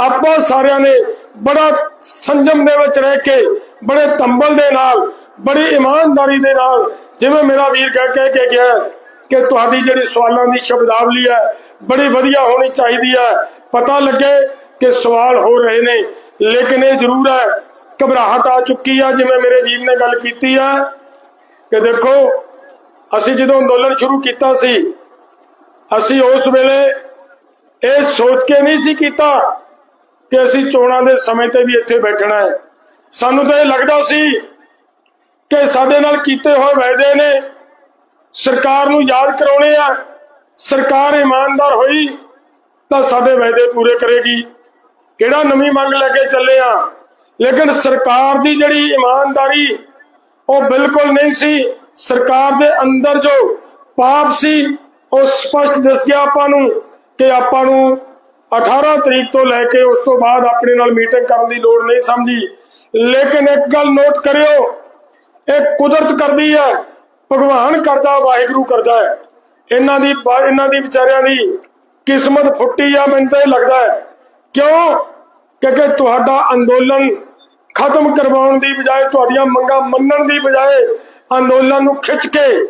ਆਪਾਂ ਸਾਰਿਆਂ ਨੇ ਬੜਾ ਸੰਜਮ ਦੇ ਵਿੱਚ ਰਹਿ ਕੇ, ਬੜੇ ਤੰਬਲ ਦੇ ਨਾਲ, ਬੜੀ ਇਮਾਨਦਾਰੀ ਦੇ ਨਾਲ ਜਿਵੇਂ ਮੇਰਾ ਵੀਰ ਕਹਿ ਕਹਿ ਕੇ ਗਿਆ ਕਿ ਤੁਹਾਡੀ ਜਿਹੜੀ ਸਵਾਲਾਂ ਦੀ ਸ਼ਬਦਾਵਲੀ ਹੈ, ਬੜੀ ਵਧੀਆ ਹੋਣੀ ਚਾਹੀਦੀ ਹੈ। ਪਤਾ ਲੱਗੇ ਕਿ ਸਵਾਲ ਹੋ ਰਹੇ ਨੇ, ਲੇਕਿਨ ਇਹ ਜ਼ਰੂਰ ਹੈ, ਘਬਰਾਹਟ ਆ ਚੁੱਕੀ ਆ। ਜਿਵੇਂ ਮੇਰੇ ਵੀਰ ਨੇ ਗੱਲ ਕੀਤੀ ਆ ਕਿ ਦੇਖੋ, ਅਸੀਂ ਜਦੋਂ ਅੰਦੋਲਨ ਸ਼ੁਰੂ ਕੀਤਾ ਸੀ, ਅਸੀਂ ਉਸ ਵੇਲੇ ਇਹ ਸੋਚ ਕੇ ਨਹੀਂ ਸੀ ਕੀਤਾ ਕਿ ਅਸੀਂ ਚੋਣਾਂ ਦੇ ਸਮੇਂ ਤੇ ਵੀ ਇੱਥੇ ਬੈਠਣਾ ਹੈ। ਸਾਨੂੰ ਤਾਂ ਇਹ ਲੱਗਦਾ ਸੀ ਕਿ ਸਾਡੇ ਨਾਲ ਕੀਤੇ ਹੋਏ ਵਾਅਦੇ ਨੇ, ਸਰਕਾਰ ਨੂੰ ਯਾਦ ਕਰਾਉਣੇ ਆ, ਸਰਕਾਰ ਇਮਾਨਦਾਰ ਹੋਈ ਤਾਂ ਸਾਡੇ ਵਾਅਦੇ ਪੂਰੇ ਕਰੇਗੀ। ਕਿਹੜਾ ਨਵੀਂ ਮੰਗ ਲੈ ਕੇ ਚੱਲੇ ਆ? ਲੇਕਿਨ ਸਰਕਾਰ ਦੀ ਜਿਹੜੀ ਇਮਾਨਦਾਰੀ, ਉਹ ਬਿਲਕੁਲ ਨਹੀਂ ਸੀ। ਸਰਕਾਰ ਦੇ ਅੰਦਰ ਜੋ ਪਾਪ ਸੀ, ਉਹ ਸਪਸ਼ਟ ਦਿਸ ਗਿਆ ਆਪਾਂ ਨੂੰ ਕਿ ਆਪਾਂ ਨੂੰ 18 ਤਰੀਕ ਤੋਂ ਲੈ ਕੇ ਉਸ ਤੋਂ ਬਾਅਦ ਆਪਣੇ ਨਾਲ ਮੀਟਿੰਗ ਕਰਨ ਦੀ ਲੋੜ ਨਹੀਂ ਸਮਝੀ। ਲੇਕਿਨ ਇੱਕ ਗੱਲ ਨੋਟ ਕਰਿਓ, ਇਹ ਕੁਦਰਤ ਕਰਦੀ ਹੈ, ਭਗਵਾਨ ਕਰਦਾ, ਵਾਹਿਗੁਰੂ ਕਰਦਾ ਹੈ। ਇਹਨਾਂ ਦੀ ਇਹਨਾਂ ਦੀ ਵਿਚਾਰਿਆਂ ਦੀ ਕਿਸਮਤ ਫੁੱਟੀ ਆ, ਮੈਨੂੰ ਤਾਂ ਇਹ ਲੱਗਦਾ ਹੈ। ਕਿਉਂ? ਕਿਉਂਕਿ ਤੁਹਾਡਾ ਅੰਦੋਲਨ ਖਤਮ ਕਰਵਾਉਣ ਦੀ ਬਜਾਏ, ਤੁਹਾਡੀਆਂ ਮੰਗਾਂ ਮੰਨਣ ਦੀ ਬਜਾਏ ਅੰਦੋਲਨ ਨੂੰ ਖਿੱਚ ਕੇ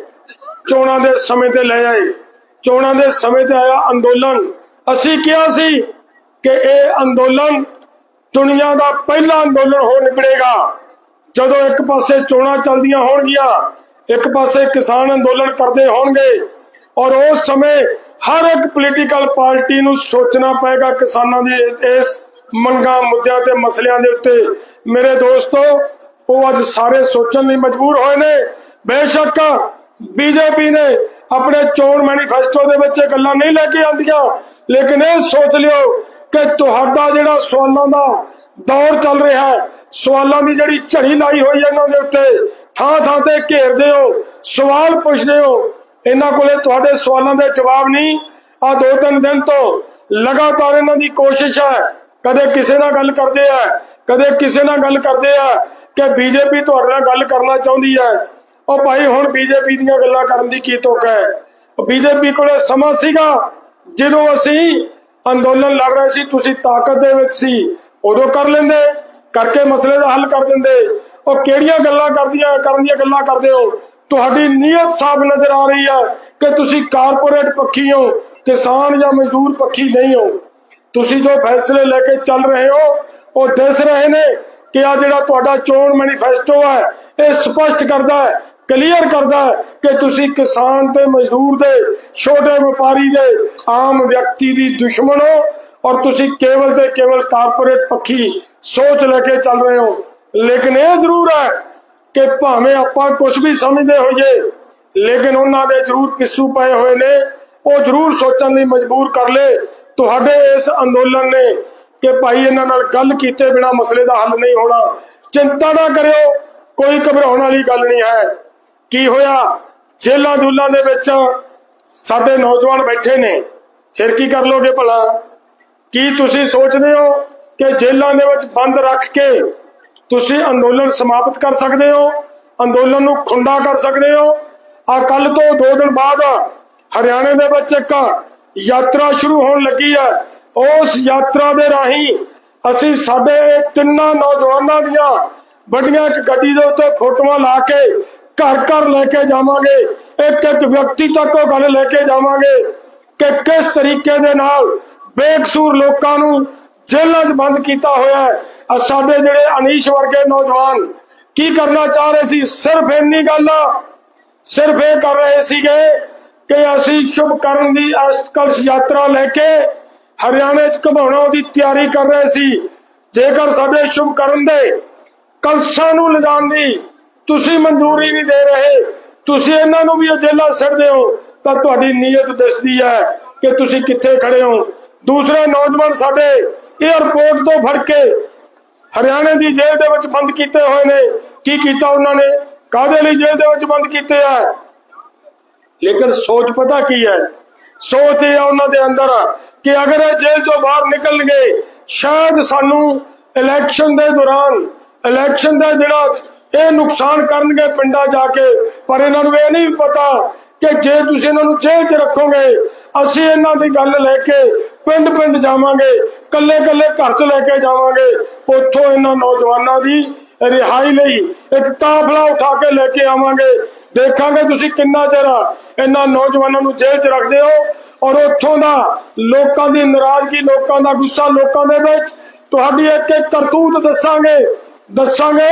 ਚੋਣਾਂ ਦੇ ਸਮੇਂ ਤੇ ਲੈ ਆਏ। ਚੋਣਾਂ ਦੇ ਸਮੇਂ ਤੇ ਆਇਆ ਅੰਦੋਲਨ। ਅਸੀਂ ਕਿਹਾ ਸੀ ਕਿ ਇਹ ਅੰਦੋਲਨ ਦੁਨੀਆ ਦਾ ਪਹਿਲਾ ਅੰਦੋਲਨ ਹੋ ਨਿਕਲੇਗਾ। ਜਦੋਂ ਇੱਕ ਪਾਸੇ ਚੋਣਾਂ ਚੱਲਦੀਆਂ ਹੋਣਗੀਆਂ, ਇੱਕ ਪਾਸੇ ਕਿਸਾਨ ਅੰਦੋਲਨ ਕਰਦੇ ਹੋਣਗੇ ਔਰ ਉਸ ਸਮੇਂ ਹਰ ਇੱਕ ਪੋਲੀਟੀਕਲ ਪਾਰਟੀ ਨੂੰ ਸੋਚਣਾ ਪਏਗਾ ਕਿਸਾਨਾਂ ਦੀ ਇਸ ਮੰਗਾਂ, ਮੁੱਦਿਆਂ ਤੇ ਮਸਲਿਆਂ ਦੇ ਉੱਤੇ। ਮੇਰੇ ਦੋਸਤੋ, ਉਹ ਅੱਜ ਸਾਰੇ ਸੋਚਣ ਲਈ ਮਜਬੂਰ ਹੋਏ ਨੇ। ਬੇਸ਼ੱਕ ਬੀਜੇਪੀ ਨੇ ਆਪਣੇ ਚੋਣ ਮੈਨੀਫੈਸਟੋ ਦੇ ਵਿੱਚ ਇਹ ਗੱਲਾਂ ਨਹੀਂ ਲੈ ਕੇ ਆਂਦੀਆਂ ਲੇਕਿਨ ਇਹ ਸੋਚ ਲਿਓ ਕਿ ਤੁਹਾਡਾ ਜਿਹੜਾ ਸਵਾਲਾਂ ਦਾ ਦੌਰ ਚੱਲ ਰਿਹਾ ਹੈ, ਸਵਾਲਾਂ ਦੀ ਜਿਹੜੀ ਝੜੀ ਲਾਈ ਹੋਈ ਹੈ ਇਹਨਾਂ ਦੇ ਉੱਤੇ, ਥਾਂ ਥਾਂ ਤੇ ਘੇਰਦੇ ਹੋ ਸਵਾਲ ਪੁੱਛਦੇ ਹੋ ਇਹਨਾਂ ਕੋਲੇ ਤੁਹਾਡੇ ਸਵਾਲਾਂ ਦੇ ਜਵਾਬ ਨਹੀਂ। ਆ ਦੋ ਤਿੰਨ ਦਿਨ ਤੋਂ ਲਗਾਤਾਰ ਇਹਨਾਂ ਦੀ ਕੋਸ਼ਿਸ਼ ਹੈ। ਕਦੇ ਕਿਸੇ ਨਾਲ ਗੱਲ ਕਰਦੇ ਆ, ਕਦੇ ਕਿਸੇ ਨਾਲ ਗੱਲ ਕਰਦੇ ਆ ਕਿ ਬੀਜੇਪੀ ਤੁਹਾਡੇ ਨਾਲ ਗੱਲ ਕਰਨਾ ਚਾਹੁੰਦੀ ਹੈ। ਉਹ ਭਾਈ ਹੁਣ ਬੀਜੇਪੀ ਦੀਆਂ ਗੱਲਾਂ ਕਰਨ ਦੀ ਕੀ ਤੁਕ ਹੈ? ਬੀਜੇਪੀ ਕੋਲੇ ਸਮਾਂ ਸੀਗਾ। ਜਦੋਂ ਅਸੀਂ ਅੰਦੋਲਨ ਲੜ ਰਹੇ ਸੀ, ਤੁਸੀਂ ਤਾਕਤ ਦੇ ਵਿੱਚ ਸੀ, ਉਦੋਂ ਕਰ ਲੈਂਦੇ, ਕਰਕੇ ਮਸਲੇ ਦਾ ਹੱਲ ਕਰ ਦਿੰਦੇ। ਉਹ ਕਿਹੜੀਆਂ ਗੱਲਾਂ ਕਰਦੀਆਂ, ਕਰਨ ਦੀਆਂ ਗੱਲਾਂ ਕਰਦੇ ਹੋ? ਤੁਹਾਡੀ ਨੀਅਤ ਸਾਫ਼ ਨਜ਼ਰ ਆ ਰਹੀ ਹੈ ਕਿ ਤੁਸੀਂ ਕਾਰਪੋਰੇਟ ਪੱਖੀ ਹੋ, ਕਿਸਾਨ ਜਾਂ ਮਜ਼ਦੂਰ ਪੱਖੀ ਨਹੀਂ ਹੋ। ਤੁਸੀਂ ਜੋ ਫੈਸਲੇ ਲੈ ਕੇ ਚੱਲ ਰਹੇ ਹੋ, ਉਹ ਦਿਸ ਰਹੇ ਨੇ ਕਿ ਆ ਜਿਹੜਾ ਤੁਹਾਡਾ ਚੋਣ ਮੈਨੀਫੈਸਟੋ ਹੈ, ਇਹ ਸਪਸ਼ਟ ਕਰਦਾ ਹੈ ਕਲੀਅਰ ਕਰਦਾ ਹੈ ਕਿ ਤੁਸੀਂ ਕਿਸਾਨ ਤੇ ਮਜ਼ਦੂਰ ਦੇ, ਛੋਟੇ ਵਪਾਰੀ ਦੇ, ਆਮ ਵਿਅਕਤੀ ਦੀ ਦੁਸ਼ਮਣ ਹੋ ਔਰ ਤੁਸੀਂ ਕੇਵਲ ਤੇ ਕੇਵਲ ਕਾਰਪੋਰੇਟ ਪੱਖੀ ਸੋਚ ਲੈ ਕੇ ਚੱਲ ਰਹੇ ਹੋ। ਲੇਕਿਨ ਇਹ ਜ਼ਰੂਰ ਹੈ ਕਿ ਭਾਵੇਂ ਆਪਾਂ ਕੁਝ ਵੀ ਸਮਝਦੇ ਹੋਈਏ, ਲੇਕਿਨ ਉਹਨਾਂ ਦੇ ਜ਼ਰੂਰ ਪਿੱਸੂ ਪਏ ਹੋਏ ਨੇ। ਉਹ ਜ਼ਰੂਰ ਸੋਚਣ ਲਈ ਮਜਬੂਰ ਕਰ ਲੇ। ਤੁਹਾਡੇ ਇਸ ਅੰਦੋਲਨ ਨੇ ਕਿ ਭਾਈ ਇਹਨਾਂ ਨਾਲ ਗੱਲ ਕੀਤੇ ਬਿਨਾ ਮਸਲੇ ਦਾ ਹੱਲ ਨਹੀਂ ਹੋਣਾ। ਚਿੰਤਾ ਨਾ ਕਰਿਓ, ਕੋਈ ਘਬਰਾਉਣ ਵਾਲੀ ਗੱਲ ਨਹੀਂ ਹੈ। ਕੀ ਹੋਇਆ? ਜੇਲਾਂ ਜੂਲਾਂ ਦੇ ਵਿੱਚ ਸਾਡੇ ਨੌਜਵਾਨ ਬੈਠੇ ਨੇ। ਫਿਰ ਕੀ ਕਰ ਲੋਗੇ ਭਲਾ? ਕੀ ਤੁਸੀਂ ਸੋਚਦੇ ਹੋ ਕਿ ਜੇਲਾਂ ਦੇ ਵਿੱਚ ਬੰਦ ਰੱਖ ਕੇ ਤੁਸੀਂ ਅੰਦੋਲਨ ਸਮਾਪਤ ਕਰ ਸਕਦੇ ਹੋ? ਅੰਦੋਲਨ ਨੂੰ ਖੁੰਡਾ ਕਰ ਸਕਦੇ ਹੋ? ਆ ਕੱਲ ਤੋਂ 2 ਦਿਨ ਬਾਅਦ ਹਰਿਆਣੇ ਦੇ ਵਿੱਚ ਇੱਕ ਯਾਤਰਾ ਸ਼ੁਰੂ ਹੋਣ ਲੱਗੀ ਹੈ। ਉਸ ਯਾਤਰਾ ਦੇ ਰਾਹੀਂ ਅਸੀਂ ਸਾਡੇ ਤਿੰਨਾਂ ਨੌਜਵਾਨਾਂ ਦੀਆਂ ਵੱਡੀਆਂ ਇੱਕ ਗੱਡੀ ਦੇ ਉੱਤੇ ਫੋਟੋਆਂ ਲਾ ਕੇ ਘਰ ਘਰ ਲੈ ਕੇ ਜਾਵਾਂਗੇ, ਇੱਕ ਇੱਕ ਵਿਅਕਤੀ ਤੱਕ ਉਹ ਗੱਲ ਲੈ ਕੇ ਜਾਵਾਂਗੇ ਕਿ ਕਿਸ ਤਰੀਕੇ ਦੇ ਨਾਲ ਬੇਕਸੂਰ ਲੋਕਾਂ ਨੂੰ ਜੇਲ੍ਹਾਂ 'ਚ ਬੰਦ ਕੀਤਾ ਹੋਇਆ ਹੈ। ਸਾਡੇ ਜਿਹੜੇ ਅਨੀਸ਼ ਵਰਗੇ ਨੌਜਵਾਨ ਕੀ ਕਰਨਾ ਚਾਹ ਰਹੇ ਸੀ? ਸਿਰਫ ਇੰਨੀ ਗੱਲ ਆ, ਸਿਰਫ ਇਹ ਕਰ ਰਹੇ ਸੀਗੇ ਕਿ ਅਸੀਂ ਸ਼ੁਭ ਕਰਨ ਦੀ ਅਸਕਲਸ਼ ਯਾਤਰਾ ਲੈ ਕੇ ਹਰਿਆਣੇ 'ਚ ਘਮਾਉਣਾ ਦੀ ਤਿਆਰੀ ਕਰ ਰਹੇ ਸੀ। ਜੇਕਰ ਸਾਡੇ ਸ਼ੁਭ ਕਰਨ ਦੇ ਕਲਸਾਂ ਨੂੰ ਲਿਜਾਣ ਦੀ ਤੁਸੀਂ ਮਨਜ਼ੂਰੀ ਨਹੀਂ ਦੇ ਰਹੇ। ਤੁਸੀਂ ਇਹਨਾਂ ਨੂੰ ਵੀ ਇਹ ਜੇਲਾਂ ਹੋ, ਤਾਂ ਤੁਹਾਡੀ ਨੀਅਤ ਦਿਸਦੀ ਹੈ ਕਿ ਤੁਸੀਂ ਕਿੱਥੇ ਖੜੇ ਹੋ। ਦੂਸਰੇ ਨੌਜਵਾਨ ਸਾਡੇ 에ਅਰਪੋਰਟ ਤੋਂ ਫੜ ਕੇ ਹਰਿਆਣੇ ਦੀ ਜੇਲ੍ਹ ਦੇ ਵਿੱਚ ਬੰਦ ਕੀਤੇ ਹੋਏ ਨੇ। ਕੀ ਕੀਤਾ ਉਹਨਾਂ ਨੇ? ਕਾਹਦੇ ਲਈ ਜੇਲ੍ਹ ਦੇ ਵਿੱਚ ਬੰਦ ਕੀਤੇ ਆ? ਲੇਕਿਨ ਸੋਚ ਪਤਾ ਕੀ ਹੈ? ਸੋਚ ਇਹ ਆ ਉਹਨਾਂ ਦੇ ਅੰਦਰ ਕਿ ਅਗਰ ਇਹ ਜੇਲ੍ਹ ਤੋਂ ਬਾਹਰ ਨਿਕਲਣਗੇ, ਸ਼ਾਇਦ ਸਾਨੂੰ ਇਲੈਕਸ਼ਨ ਦੇ ਦੌਰਾਨ ਇਲੈਕਸ਼ਨ ਦਾ ਜਿਹੜਾ ਇਹ ਨੁਕਸਾਨ ਕਰਨਗੇ ਪਿੰਡਾਂ ਜਾ ਕੇ। ਪਰ ਇਹਨਾਂ ਨੂੰ ਇਹ ਨਹੀਂ ਪਤਾ ਕਿ ਜੇ ਤੁਸੀਂ ਇਹਨਾਂ ਨੂੰ ਜੇਲ੍ਹ 'ਚ ਰੱਖੋਗੇ, ਅਸੀਂ ਇਹਨਾਂ ਦੀ ਗੱਲ ਲੈ ਕੇ ਪਿੰਡ ਪਿੰਡ ਜਾਵਾਂਗੇ ਕੱਲੇ ਕੱਲੇ ਘਰ ਚ ਲੈ ਕੇ ਜਾਵਾਂਗੇ। ਉੱਥੋਂ ਇਹਨਾਂ ਨੌਜਵਾਨਾਂ ਦੀ ਰਿਹਾਈ ਲਈ ਇੱਕ ਕਾਫਲਾ ਉਠਾ ਕੇ ਲੈ ਕੇ ਆਵਾਂਗੇ। ਦੇਖਾਂਗੇ ਤੁਸੀਂ ਕਿੰਨਾ ਚਿਰ ਇਹਨਾਂ ਨੌਜਵਾਨਾਂ ਨੂੰ ਜੇਲ੍ਹ 'ਚ ਰੱਖਦੇ ਹੋ ਔਰ ਉੱਥੋਂ ਦਾ ਲੋਕਾਂ ਦੀ ਨਾਰਾਜ਼ਗੀ, ਲੋਕਾਂ ਦਾ ਗੁੱਸਾ ਲੋਕਾਂ ਦੇ ਵਿੱਚ। ਤੁਹਾਡੀ ਇੱਕ ਇੱਕ ਕਰਤੂਤ ਦੱਸਾਂਗੇ ਦੱਸਾਂਗੇ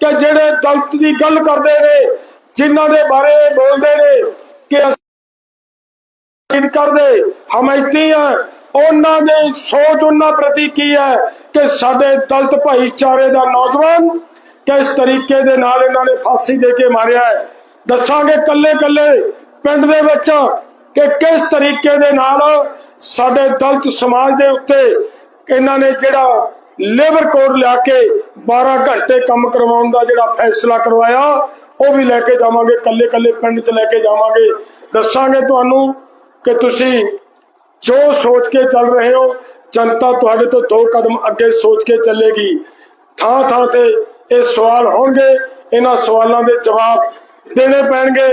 ਕਿ ਜਿਹੜੇ ਦਲਤ ਦੀ ਗੱਲ ਕਰਦੇ ਨੇ, ਜਿਨ੍ਹਾਂ ਦੇ ਬਾਰੇ ਬੋਲਦੇ ਨੇ ਕਿ ਅਸੀਂ ਕਰਦੇ ਹਮਾਇਤੀ ਹੈ ਉਹਨਾਂ ਦੇ ਸੋਚ ਉਹਨਾਂ ਪ੍ਰਤੀ ਕੀ ਹੈ ਕਿ ਸਾਡੇ ਦਲਿਤ ਭਾਈਚਾਰੇ ਦਾ ਨੌਜਵਾਨ ਕਿਸ ਤਰੀਕੇ ਦੇ ਨਾਲ ਇਹਨਾਂ ਨੇ ਫਾਂਸੀ ਦੇ ਕੇ ਮਾਰਿਆ ਹੈ? ਦੱਸਾਂਗੇ ਕੱਲੇ ਕੱਲੇ ਪਿੰਡ ਦੇ ਵਿੱਚ ਕਿ ਕਿਸ ਤਰੀਕੇ ਦੇ ਨਾਲ ਸਾਡੇ ਦਲਤ ਸਮਾਜ ਦੇ ਉੱਤੇ ਇਹਨਾਂ ਨੇ ਜਿਹੜਾ ਲੇਬਰ ਕੋਡ ਲਿਆ ਕੇ 12 ਘੰਟੇ ਕੰਮ ਕਰਵਾਉਣ ਦਾ ਜਿਹੜਾ ਫੈਸਲਾ ਕਰਵਾਇਆ, ਉਹ ਵੀ ਲੈ ਕੇ ਜਾਵਾਂਗੇ ਕੱਲੇ ਕੱਲੇ ਪਿੰਡ 'ਚ ਲੈ ਕੇ ਜਾਵਾਂਗੇ। ਦੱਸਾਂਗੇ ਤੁਹਾਨੂੰ ਕਿ ਤੁਸੀਂ ਜੋ ਸੋਚ ਕੇ ਚੱਲ ਰਹੇ ਹੋ, ਜਨਤਾ ਤੁਹਾਡੇ ਤੋਂ ਦੋ ਕਦਮ ਅੱਗੇ ਸੋਚ ਕੇ ਚੱਲੇਗੀ। ਥਾਂ ਥਾਂ ਤੇ ਇਹ ਸਵਾਲ ਹੋਣਗੇ, ਇਹਨਾਂ ਸਵਾਲਾਂ ਦੇ ਜਵਾਬ ਦੇਣੇ ਪੈਣਗੇ।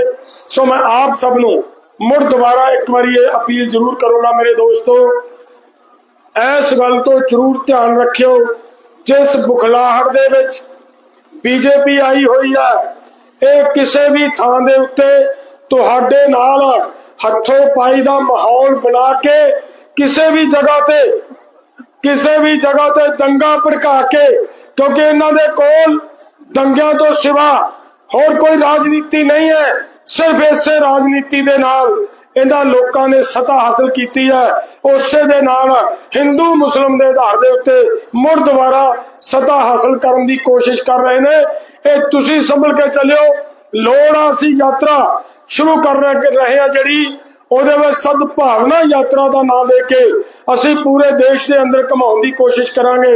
ਸੋ ਮੈਂ ਆਪ ਸਭ ਨੂੰ ਮੁੜ ਦੁਬਾਰਾ ਇੱਕ ਵਾਰੀ ਇਹ ਅਪੀਲ ਜ਼ਰੂਰ ਕਰੂੰਗਾ ਮੇਰੇ ਦੋਸਤੋ ਇਸ ਗੱਲ ਤੋਂ ਜ਼ਰੂਰ ਧਿਆਨ ਰੱਖਿਓ, ਜਿਸ ਬੁਖਲਾਹਟ ਦੇ ਵਿੱਚ ਬੀਜੇਪੀ ਆਈ ਹੋਈ ਹੈ ਇਹ ਕਿਸੇ ਵੀ ਥਾਂ ਦੇ ਉੱਤੇ ਤੁਹਾਡੇ ਨਾਲ ਹੱਥੋਂ ਪਾਈ ਦਾ ਮਾਹੌਲ ਬਣਾ ਕੇ ਕਿਸੇ ਵੀ ਜਗ੍ਹਾ ਤੇ, ਕਿਸੇ ਵੀ ਜਗ੍ਹਾ ਤੇ ਦੰਗਾ ਭੜਕਾ ਕੇ, ਕਿਉਂਕਿ ਇਹਨਾਂ ਦੇ ਕੋਲ ਦੰਗਿਆਂ ਤੋਂ ਸਿਵਾ ਹੋਰ ਕੋਈ ਰਾਜਨੀਤੀ ਨਹੀਂ ਹੈ, ਸਿਰਫ ਇਸੇ ਰਾਜਨੀਤੀ ਦੇ ਨਾਲ ਇਹਨਾਂ ਲੋਕਾਂ ਨੇ ਸਤਾ ਹਾਸਲ ਕੀਤੀ ਹੈ। ਉਸੇ ਦੇ ਨਾਲ ਹਿੰਦੂ, ਮੁਸਲਮ ਦੇ ਆਧਾਰ ਦੇ ਉੱਤੇ ਮੁੜ ਦੁਬਾਰਾ ਸਤਾ ਹਾਸਲ ਕਰਨ ਦੀ ਕੋਸ਼ਿਸ਼ ਕਰ ਰਹੇ ਨੇ। ਇਹ ਤੁਸੀਂ ਸੰਭਲ ਕੇ ਚੱਲਿਓ। ਲੋੜ ਆ ਅਸੀਂ ਯਾਤਰਾ ਸ਼ੁਰੂ ਕਰ ਰਹੇ ਰਹੇ ਆ ਜਿਹੜੀ ਉਹਦੇ ਵਿੱਚ ਸਦਭਾਵਨਾ ਯਾਤਰਾ ਦਾ ਨਾਮ ਦੇ ਕੇ ਅਸੀਂ ਪੂਰੇ ਦੇਸ਼ ਦੇ ਅੰਦਰ ਘਮਾਉਣ ਦੀ ਕੋਸ਼ਿਸ਼ ਕਰਾਂਗੇ।